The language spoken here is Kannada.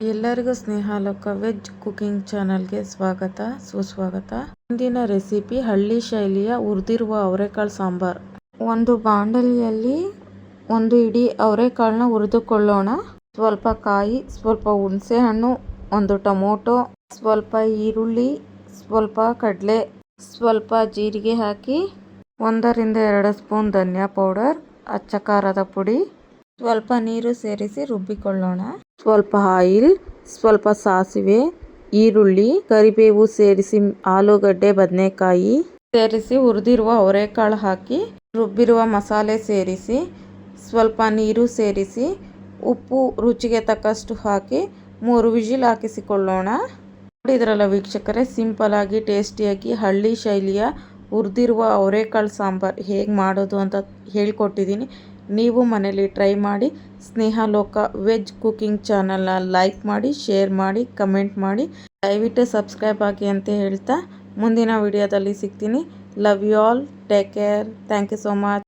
ಎಲ್ಲರಿಗೂ ಸ್ನೇಹ ಲೋಕ ವೆಜ್ ಕುಕಿಂಗ್ ಚಾನಲ್ಗೆ ಸ್ವಾಗತ, ಸುಸ್ವಾಗತ. ಇಂದಿನ ರೆಸಿಪಿ ಹಳ್ಳಿ ಶೈಲಿಯ ಹುರಿದಿರುವ ಅವರೆಕಾಳು ಸಾಂಬಾರ್. ಒಂದು ಬಾಂಡಲಿಯಲ್ಲಿ ಒಂದು ಇಡೀ ಅವರೆಕಾಳನ್ನ ಹುರಿದುಕೊಳ್ಳೋಣ. ಸ್ವಲ್ಪ ಕಾಯಿ, ಸ್ವಲ್ಪ ಹುಣಸೆ ಹಣ್ಣು ಒಂದು ಟೊಮೊಟೊ, ಸ್ವಲ್ಪ ಈರುಳ್ಳಿ, ಸ್ವಲ್ಪ ಕಡಲೆ, ಸ್ವಲ್ಪ ಜೀರಿಗೆ ಹಾಕಿ, ಒಂದರಿಂದ ಎರಡು ಸ್ಪೂನ್ ಧನಿಯಾ ಪೌಡರ್, ಅಚ್ಚ ಖಾರದ ಪುಡಿ, ಸ್ವಲ್ಪ ನೀರು ಸೇರಿಸಿ ರುಬ್ಬಿಕೊಳ್ಳೋಣ. ಸ್ವಲ್ಪ ಆಯಿಲ್, ಸ್ವಲ್ಪ ಸಾಸಿವೆ, ಈರುಳ್ಳಿ, ಕರಿಬೇವು ಸೇರಿಸಿ ಆಲೂಗಡ್ಡೆ, ಬದನೆಕಾಯಿ ಸೇರಿಸಿ ಹುರಿದಿರುವ ಅವರೆಕಾಳು ಹಾಕಿ ರುಬ್ಬಿರುವ ಮಸಾಲೆ ಸೇರಿಸಿ ಸ್ವಲ್ಪ ನೀರು ಸೇರಿಸಿ ಉಪ್ಪು ರುಚಿಗೆ ತಕ್ಕಷ್ಟು ಹಾಕಿ ಮೂರು ವಿಜಿಲ್ ಹಾಕಿಸಿಕೊಳ್ಳೋಣ. ನೋಡಿದ್ರಲ್ಲ ವೀಕ್ಷಕರೇ, ಸಿಂಪಲ್ ಆಗಿ ಟೇಸ್ಟಿಯಾಗಿ ಹಳ್ಳಿ ಶೈಲಿಯ ಹುರಿದಿರುವ ಅವರೆಕಾಳು ಸಾಂಬಾರ್ ಹೇಗೆ ಮಾಡೋದು ಅಂತ ಹೇಳ್ಕೊಟ್ಟಿದ್ದೀನಿ. ನೀವು ಮನೇಲಿ ಟ್ರೈ ಮಾಡಿ ಸ್ನೇಹ ಲೋಕ ವೆಜ್ ಕುಕಿಂಗ್ ಚಾನಲ್ನ ಲೈಕ್ ಮಾಡಿ ಶೇರ್ ಮಾಡಿ ಕಮೆಂಟ್ ಮಾಡಿ. ದಯವಿಟ್ಟು ಸಬ್ಸ್ಕ್ರೈಬ್ ಆಗಿ ಅಂತ ಹೇಳ್ತಾ ಮುಂದಿನ ವಿಡಿಯೋದಲ್ಲಿ ಸಿಗ್ತೀನಿ. Love you all take care thank you so much